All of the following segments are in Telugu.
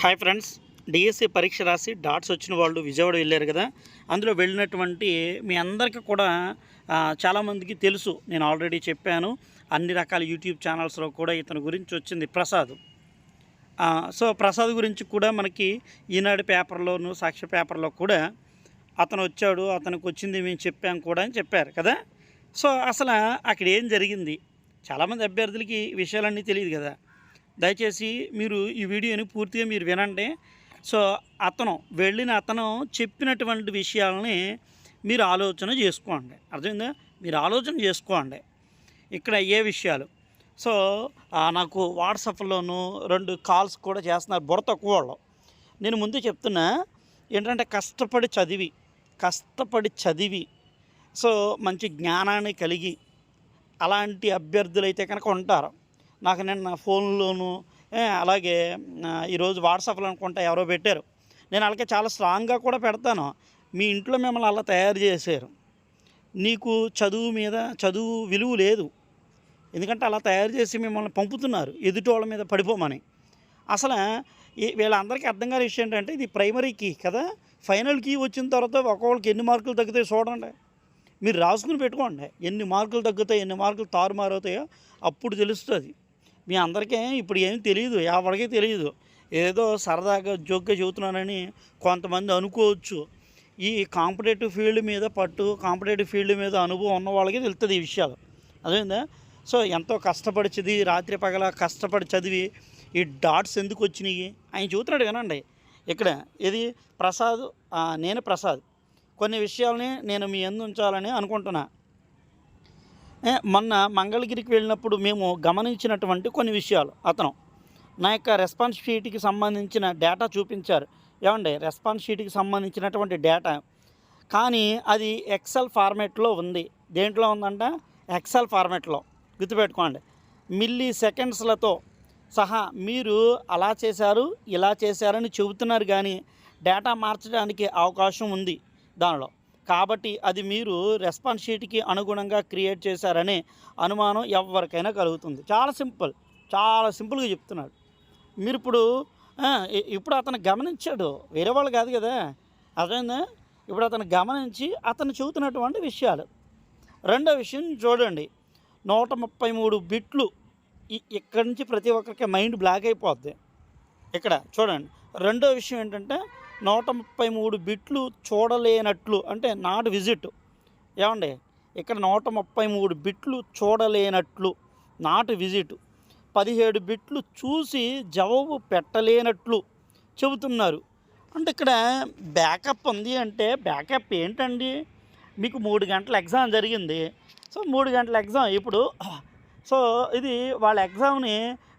హాయ్ ఫ్రెండ్స్ డిఎస్సి పరీక్ష రాసి డాట్స్ వచ్చిన వాళ్ళు విజయవాడ వెళ్ళారు కదా. అందులో వెళ్ళినటువంటి మీ అందరికీ కూడా చాలామందికి తెలుసు. నేను ఆల్రెడీ చెప్పాను. అన్ని రకాల యూట్యూబ్ ఛానల్స్లో కూడా ఇతని గురించి వచ్చింది ప్రసాద్. సో ప్రసాద్ గురించి కూడా మనకి ఈనాడు పేపర్లోను సాక్షి పేపర్లో కూడా అతను వచ్చాడు. అతనికి వచ్చింది మేము చెప్పాం కూడా అని చెప్పారు కదా. సో అసలు అక్కడ ఏం జరిగింది? చాలామంది అభ్యర్థులకి విషయాలన్నీ తెలియదు కదా. దయచేసి మీరు ఈ వీడియోని పూర్తిగా మీరు వినండి. సో అతను వెళ్ళిన అతను చెప్పినటువంటి విషయాలని మీరు ఆలోచన చేసుకోండి. అర్థమైందా? మీరు ఆలోచన చేసుకోండి. ఇక్కడ ఏ విషయాలు? సో నాకు వాట్సాప్లోను రెండు కాల్స్ కూడా చేస్తున్నారు బుర్ర తక్కువ వాళ్ళు. నేను ముందు చెప్తున్నా ఏంటంటే కష్టపడి చదివి కష్టపడి చదివి సో మంచి జ్ఞానాన్ని కలిగి అలాంటి అభ్యర్థులు అయితే కనుక ఉంటారు. నాకు నిన్న ఫోన్లోను అలాగే ఈరోజు వాట్సాప్లో అనుకుంటా ఎవరో పెట్టారు. నేను అలాగే చాలా స్ట్రాంగ్గా కూడా పెడతాను. మీ ఇంట్లో మిమ్మల్ని అలా తయారు చేశారు. నీకు చదువు మీద చదువు విలువ లేదు. ఎందుకంటే అలా తయారు చేసి మిమ్మల్ని పంపుతున్నారు. ఎదుటి వాళ్ళ మీద పడిపోమని. అసలు ఈ- వీళ్ళందరికీ అర్థం కాని విషయం ఏంటంటే ఇది ప్రైమరీ కీ కదా. ఫైనల్ కీ వచ్చిన తర్వాత ఒక్కొక్కరికి ఎన్ని మార్కులు తగ్గుతాయి చూడండి. మీరు రాసుకుని పెట్టుకోండి. ఎన్ని మార్కులు తగ్గుతాయి ఎన్ని మార్కులు తారుమారు అవుతాయో అప్పుడు తెలుస్తుంది. మీ అందరికీ ఇప్పుడు ఏం తెలియదు ఎవరికీ తెలియదు ఏదో సరదాగా జోక్గా చెబుతున్నానని కొంతమంది అనుకోవచ్చు. ఈ కాంపిటేటివ్ ఫీల్డ్ మీద పట్టు కాంపిటేటివ్ ఫీల్డ్ మీద అనుభవం ఉన్న వాళ్ళకి తెలుస్తుంది ఈ విషయాలు. అదేందా సో ఎంతో కష్టపడి చదివి రాత్రి పగల కష్టపడి చదివి ఈ డాట్స్ ఎందుకు వచ్చినాయి? ఆయన చూస్తున్నాడు వినండి. ఇక్కడ ఇది ప్రసాద్ నేను ప్రసాద్. కొన్ని విషయాల్ని నేను మీ ఎందు ఉంచాలని అనుకుంటున్నా. మొన్న మంగళగిరికి వెళ్ళినప్పుడు మేము గమనించినటువంటి కొన్ని విషయాలు. అతను నా యొక్క రెస్పాన్స్ షీట్కి సంబంధించిన డేటా చూపించారు. ఏమండి? రెస్పాన్స్ షీట్కి సంబంధించినటువంటి డేటా. కానీ అది ఎక్సెల్ ఫార్మేట్లో ఉంది. దేంట్లో ఉందంట? ఎక్సెల్ ఫార్మేట్లో. గుర్తుపెట్టుకోండి. మిల్లీ సెకండ్స్లతో సహా మీరు అలా చేశారు ఇలా చేశారని చెబుతున్నారు కానీ డేటా మార్చడానికి అవకాశం ఉంది దానిలో. కాబట్టి అది మీరు రెస్పాన్స్ షీట్కి అనుగుణంగా క్రియేట్ చేశారనే అనుమానం ఎవరికైనా కలుగుతుంది. చాలా సింపుల్ చాలా సింపుల్గా చెప్తున్నాడు. మీరు ఇప్పుడు ఇప్పుడు అతను గమనించాడు వేరే వాళ్ళు కాదు కదా అదేందా ఇప్పుడు అతను గమనించి అతను చెబుతున్నటువంటి విషయాలు. రెండో విషయం చూడండి నూట ముప్పై మూడు బిట్లు ఇక్కడి నుంచి ప్రతి ఒక్కరికి మైండ్ బ్లాక్ అయిపోద్ది. ఇక్కడ చూడండి రెండో విషయం ఏంటంటే నూట ముప్పై మూడు బిట్లు చూడలేనట్లు అంటే నాట్ విజిట్. ఏమండి? ఇక్కడ నూట ముప్పై మూడు బిట్లు చూడలేనట్లు నాట్ విజిట్. పదిహేడు బిట్లు చూసి జవాబు పెట్టలేనట్లు చెబుతున్నారు. అంటే ఇక్కడ బ్యాకప్ ఉంది అంటే బ్యాకప్ ఏంటండి? మీకు మూడు గంటల ఎగ్జామ్ జరిగింది. సో మూడు గంటల ఎగ్జామ్ ఇప్పుడు సో ఇది వాళ్ళ ఎగ్జామ్ని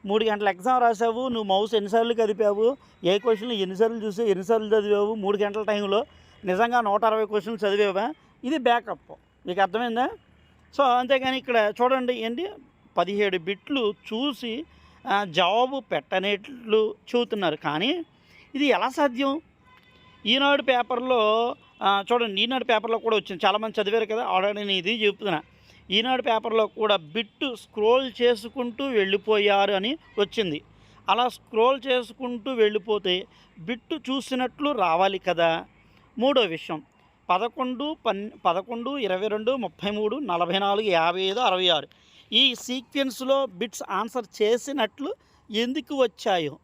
మూడు గంటల ఎగ్జామ్ రాసావు నువ్వు మౌస్ ఎన్నిసార్లు కదిపావు ఏ క్వశ్చన్లు ఎన్నిసార్లు చూసి ఎన్నిసార్లు చదివావు మూడు గంటల టైంలో నిజంగా నూట అరవై క్వశ్చన్లు చదివావా? ఇది బ్యాకప్. మీకు అర్థమైందా? సో అంతేగాని ఇక్కడ చూడండి ఏంటి? పదిహేడు బిట్లు చూసి జవాబు పెట్టనేట్లు చూతున్నారు కానీ ఇది ఎలా సాధ్యం? ఈనాడు పేపర్లో చూడండి ఈనాడు పేపర్లో కూడా వచ్చింది. చాలామంది చదివారు కదా ఆల్రెడీ నేను ఇది చెప్తున్నా. ఈనాడు పేపర్లో కూడా బిట్టు స్క్రోల్ చేసుకుంటూ వెళ్ళిపోయారు అని వచ్చింది. అలా స్క్రోల్ చేసుకుంటూ వెళ్ళిపోతే బిట్టు చూసినట్లు రావాలి కదా? మూడో విషయం. పదకొండు పన్ పదకొండు ఇరవై రెండు ముప్పై మూడు నలభై నాలుగు యాభై ఐదు అరవై ఆరు. ఈ సీక్వెన్స్లో బిట్స్ ఆన్సర్ చేసినట్లు ఎందుకు వచ్చాయో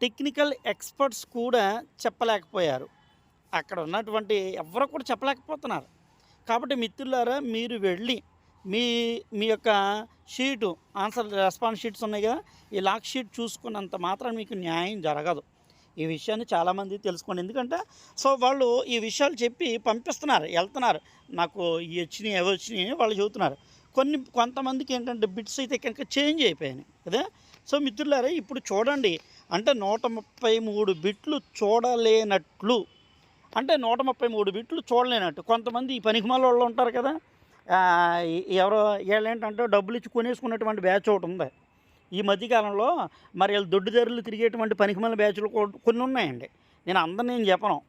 టెక్నికల్ ఎక్స్పర్ట్స్ కూడా చెప్పలేకపోయారు. అక్కడ ఉన్నటువంటి ఎవరు కూడా చెప్పలేకపోతున్నారు. కాబట్టి మిత్రులారా మీరు వెళ్ళి మీ మీ యొక్క షీటు ఆన్సర్ రెస్పాన్స్ షీట్స్ ఉన్నాయి కదా ఈ లాక్ షీట్ చూసుకున్నంత మాత్రం మీకు న్యాయం జరగదు. ఈ విషయాన్ని చాలామంది తెలుసుకోండి. ఎందుకంటే సో వాళ్ళు ఈ విషయాలు చెప్పి పంపిస్తున్నారు వెళ్తున్నారు. నాకు ఇవి వచ్చినాయి అవి వచ్చినాయి అని వాళ్ళు చెబుతున్నారు. కొన్ని కొంతమందికి ఏంటంటే బిట్స్ అయితే కనుక చేంజ్ అయిపోయాయి కదా సో మిత్రులారా ఇప్పుడు చూడండి. అంటే నూట ముప్పై మూడు బిట్లు చూడలేనట్లు. అంటే నూట ముప్పై మూడు బిట్లు చూడలేనట్టు. కొంతమంది ఈ పనికిమాల వాళ్ళు ఉంటారు కదా ఎవరో వీళ్ళు ఏంటంటే డబ్బులు ఇచ్చి కొనేసుకున్నటువంటి బ్యాచ్ ఒకటి ఉంది. ఈ మధ్యకాలంలో మరి వీళ్ళు దొడ్డు ధరలు తిరిగేటువంటి పనికిమల బ్యాచ్లు కొన్ని ఉన్నాయండి. నేను అందరిని నేను చెప్పను.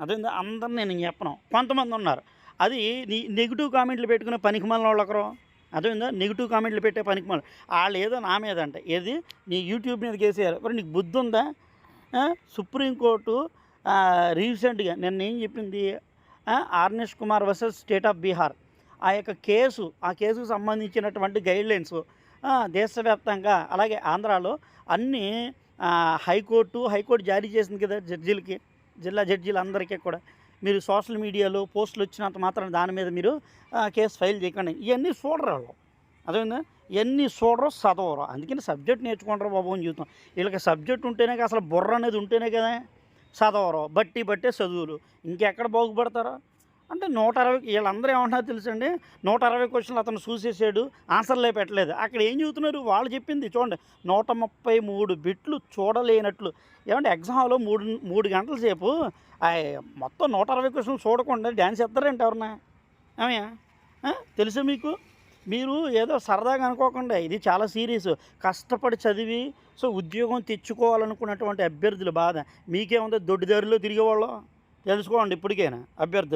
అదే అందరిని నేను చెప్పను. కొంతమంది ఉన్నారు. అది నీ నెగిటివ్ కామెంట్లు పెట్టుకునే పనికిమల వాళ్ళకరు ఒకరు. అదేందా? నెగిటివ్ కామెంట్లు పెట్టే పనికిమాల. వాళ్ళు ఏదో నా మీద అంట. ఏది? నీ యూట్యూబ్ మీద కేసేయాలి. మరి నీకు బుద్ధి ఉందా? సుప్రీంకోర్టు రీసెంట్గా నిన్న ఏం చెప్పింది? Arnesh Kumar versus state of Bihar. ఆ యొక్క కేసు ఆ కేసుకు సంబంధించినటువంటి గైడ్లైన్స్ దేశవ్యాప్తంగా అలాగే ఆంధ్రాలో అన్ని హైకోర్టు హైకోర్టు జారీ చేసింది కదా జడ్జీలకి జిల్లా జడ్జీలందరికీ కూడా. మీరు సోషల్ మీడియాలో పోస్టులు వచ్చినంత మాత్రం దాని మీద మీరు కేసు ఫైల్ చేయకండి. ఇవన్నీ చూడరు వాళ్ళు. అదేవిధంగా ఇవన్నీ చూడరు చదవరు. అందుకని సబ్జెక్ట్ నేర్చుకుంటారు బాబు అని చూద్దాం వీళ్ళకి సబ్జెక్ట్ ఉంటేనే అసలు బుర్ర అనేది ఉంటేనే కదా చదవరు. బట్టి బట్టే చదువులు. ఇంకెక్కడ బాగుపడతారో? అంటే నూట అరవై వీళ్ళందరూ ఏమంటున్నారు తెలుసండి? నూట అరవై క్వశ్చన్లు అతను చూసేసాడు ఆన్సర్లే పెట్టలేదు. అక్కడ ఏం చెబుతున్నారు? వాళ్ళు చెప్పింది చూడండి నూట ముప్పై మూడు బిట్లు చూడలేనట్లు. ఏమంటే ఎగ్జామ్లో మూడు మూడు గంటల సేపు మొత్తం నూట అరవై క్వశ్చన్లు చూడకుండా డ్యాన్స్ ఎత్తారంటే ఎవరన్నా? ఏమయ్యా? తెలుసా మీకు? మీరు ఏదో సరదాగా అనుకోకుండా ఇది చాలా సీరియస్. కష్టపడి చదివి సో ఉద్యోగం తెచ్చుకోవాలనుకున్నటువంటి అభ్యర్థుల బాధ. మీకేముంది? దొడ్డిదారిలో తిరిగేవాళ్ళు? తెలుసుకోండి ఇప్పటికైనా అభ్యర్థులు.